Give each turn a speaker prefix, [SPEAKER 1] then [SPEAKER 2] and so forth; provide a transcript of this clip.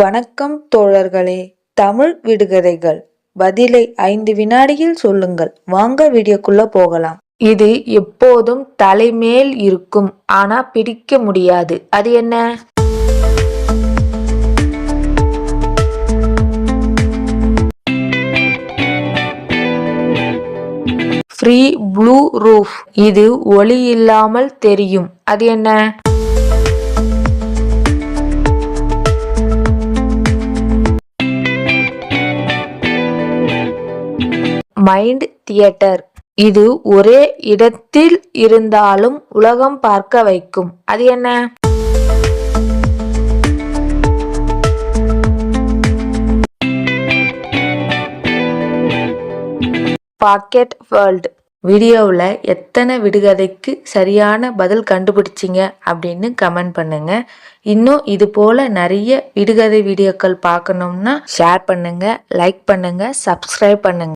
[SPEAKER 1] வணக்கம் தோழர்களே தமிழ் விடுகதைகள். பதிலை ஐந்து வினாடியில் சொல்லுங்கள். வாங்க வீடியோக்குள்ள போகலாம். இது எப்போதும் தலைமேல் இருக்கும் ஆனா பிடிக்க முடியாது. அது என்ன? ஃப்ரீ ப்ளூ ரூஃப் இது ஒளி இல்லாமல் தெரியும். அது என்ன? மைண்ட் தியேட்டர் இது ஒரே இடத்தில் இருந்தாலும் உலகம் பார்க்க வைக்கும். அது என்ன? பாக்கெட் வேர்ல்ட் வீடியோவில் எத்தனை விடுகதைக்கு சரியான பதில் கண்டுபிடிச்சிங்க அப்படின்னு கமெண்ட் பண்ணுங்க. இன்னும் இது போல் நிறைய விடுகதை வீடியோக்கள் பார்க்கணும்னா ஷேர் பண்ணுங்க லைக் பண்ணுங்க சப்ஸ்கிரைப் பண்ணுங்க.